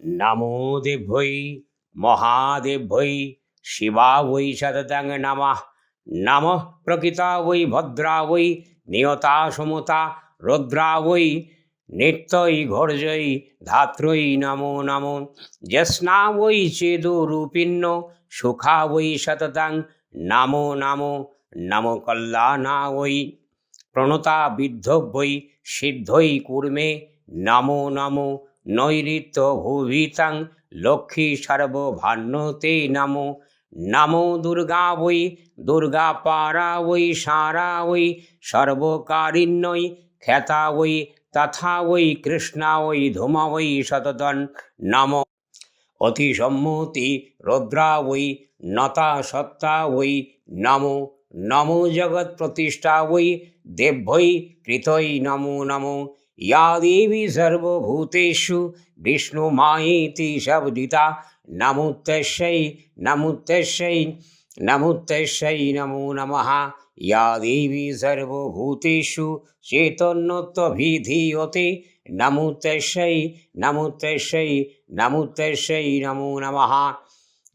নমো দেভ্যৈ মহাদেভ্যৈ শিবা বৈ সততং নমঃ নমঃ প্রকৃতা বৈ ভদ্রা বৈ নিয়তা সমতা রুদ্রা বৈ নিত্যই ঘর্যই ধাত্রই নমো নমো জ্যেষ্ণা বৈ চেদুরূপিণ্য সুখা বৈ সততং নমো নমো নমো কল্যাণা বৈ প্রণতা বিদ্ধব্যই সিদ্ধই কুর্মে নমো নমো নৈরিত্য ভূভিতাং লক্ষ্মী সর্বভান্যতে নামো। নামো দুর্গা বৈ, দুর্গা পারা বৈ, সারা বৈ সর্বকারিণ্যই খ্যাতা বৈ, তথা বৈ, কৃষ্ণা বৈ, ধূমা বৈ শতদন নম। অতি সম্মতি রুদ্রা বৈ, নতা সত্তা বৈ, নমো। নমো জগৎ প্রতিষ্ঠা বৈ দেভ্যৈ কৃতৈ নমো নমো। या देवी सर्वभूतेषु विष्णुमायेति शब्दिता नमुत्तस्यै नमुत्तस्यै नमुत्तस्यै नमो नमः या देवी सर्वभूतेषु चैतन्यत्वभिधीयते नमुत्तस्यै नमुत्तस्यै नमुत्तस्यै नमो नमः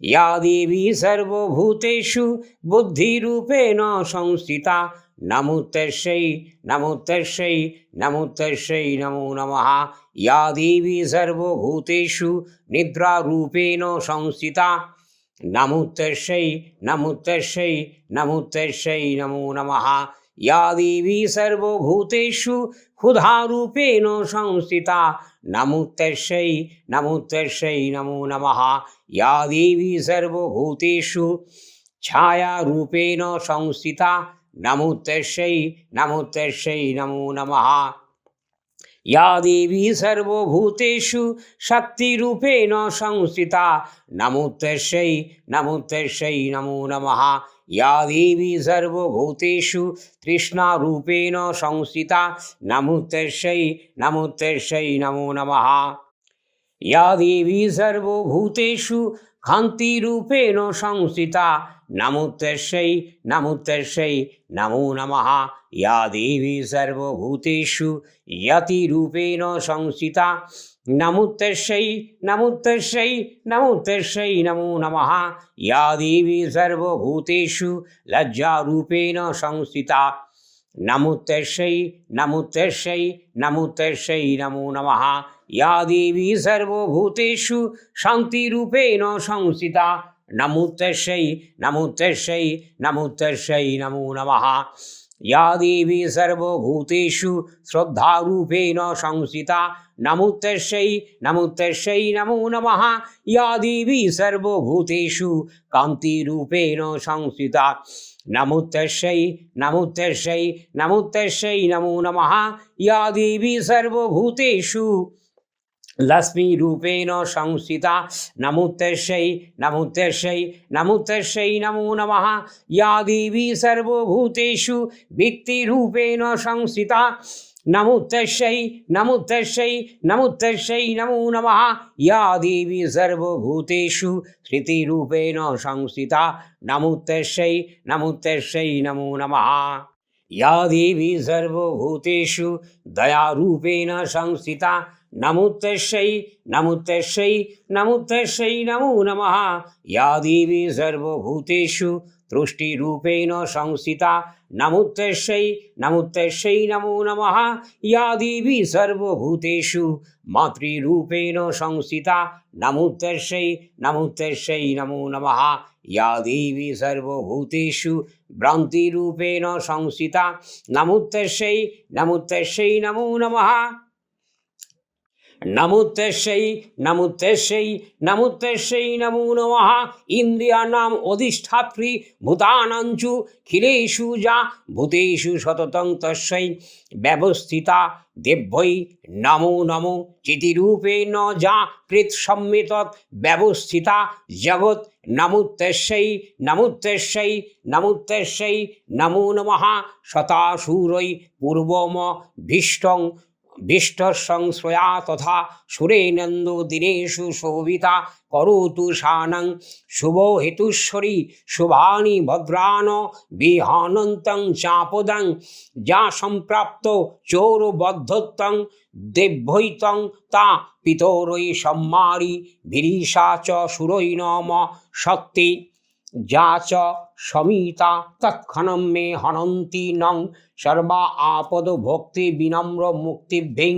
या देवी सर्वभूतेषु बुद्धिरूपेण संस्थिता नमुत्तस्यै नमुत्तस्यै नमुत्तस्यै नमो नमः या देवी सर्वभूतेषु निद्रारूपेण संस्थिता नमुत्तस्यै नमुत्तस्यै नमुत्तस्यै नमो नमः या देवी सर्वभूतेषु क्षुधारूपेण संस्थिता नमुत्तस्यै नमुत्तस्यै नमो नमः या देवी सर्वभूतेषु छायारूपेण संस्थिता नमुत्तस्यै नमुत्तस्यै नमो नमः ইয়া দেবী সর্বভূতেষু শক্তিরূপেণ সংস্থিতা। নমোত্তর্ষৈ নমোত্তর্ষৈ নমো নমঃ। ইয়া দেবী সর্বভূতেষু তৃষ্ণারূপেণ সংস্থিতা। নমোত্তর্ষৈ নমোত্তর্ষৈ নমো নমঃ। ইয়া দেবী সর্বভূতেষু ক্ষান্তিরূপেণ সংস্থিতা। নমুতেশৈ নমুতেশৈ নমো নম ইয়া দেবী সর্বভূতেষু ইয়তিরূপেণ সংস্থিতা নমুতেশৈ নমুতেশৈ নমুতেশৈ নমো নম ইয়া দেবী সর্বভূতেষু লজ্জারূপেণ সংস্থিতা নমুতেশৈ নমুতেশৈ নমুতেশৈ নমো নম ইয়া দেবী সর্বভূতেষু শান্তিরূপেণ সংস্থিতা नमुत्तस्यै नमुत्तस्यै नमुत्तस्यै नमो नमः या देवी सर्वभूतेषु श्रद्धारूपेण संस्थिता नमुत्तस्यै नमुत्तस्यै नमो नमः या देवी सर्वभूतेषु कान्तिरूपेण संस्थिता नमुत्तस्यै नमुत्तस्यै नमुत्तस्यै नमो नमः या देवी सर्वभूतेषु লক্ষ্মীরূপেণ সংস্থিতা নমুত্তেশ্যই নমুত্তেশ্যই নমুত্তেশ্যই নমো নম ইয়া দেবী সর্বভূতেষু ভিত্তিরূপেণ সংস্থিতা নমুত্তেশ্যই নমুত্তেশ্যই নমুত্তেশ্যই নমো নম ইয়া দেবী সর্বভূতেষু স্মৃতিরূপেণ সংস্থিতা নমুত্তেশ্যই নমুত্তেশ্যই নমো নম ইয়া দেবী সর্বভূতেষু দয়ারূপেণ সংস্থিতা নমুত্তেশ্বৈ নমুত্তেশ্বৈ নমুত্তেশ্বৈ নমো নমঃ ইয়া দেবী সর্বভূতেষু তুষ্টিরূপেণ সংস্থিতা নমুত্তেশ্বৈ নমুত্তেশ্বৈ নমো নমঃ ইয়া দেবী সর্বভূতেষু মাতৃরূপেণ সংস্থিতা নমুত্তেশ্বৈ নমুত্তেশ্বৈ নমো নমঃ ইয়া দেবী সর্বভূতেষু ভ্রান্তিরূপেণ সংস্থিতা নমুত্তেশ্বৈ নমুত্তেশ্বৈ নমো নমঃ নমুত্তেশ্বৈ নমুত্তেশ্বৈ নমুত্তেশ্বৈ নমো নমঃ। ইন্দ্রিয়াণাম অধিষ্ঠাত্রী ভূতানাঞ্চু খিলেষু যা ভূতেষু সততং তস্যৈ ব্যবস্থিতা দেব্যৈ নমো নমো। চিতিরূপেণ যা কৃৎসম্মেতৎ ব্যবস্থিতা জগৎ। নমুত্তেশ্বৈ নমুত্তেশ্বৈ নমুত্তেশ্বৈ নমো নমঃ। শতাসুরৈ পূর্বম ভীষ্টং বিষ্টর সংশ্রয়া তথা সুরেনন্দ দিনেষু শোভিতা করোতু শানং শুভ হেতুশ্বরী শুভানি ভদ্রান বিহানন্তং চাপদং যা সম্প্রাপ্ত চৌরবদ্ধত্বং দেব্যৈতং তা পিতরৈ সম্মারি বিরিষা চ সুরৈ নম শক্তি যা চ সমীতা তৎক্ষণম মে হনন্তি নং সর্বা আপদ ভক্তি বিনম্র মুক্তিভ্যং।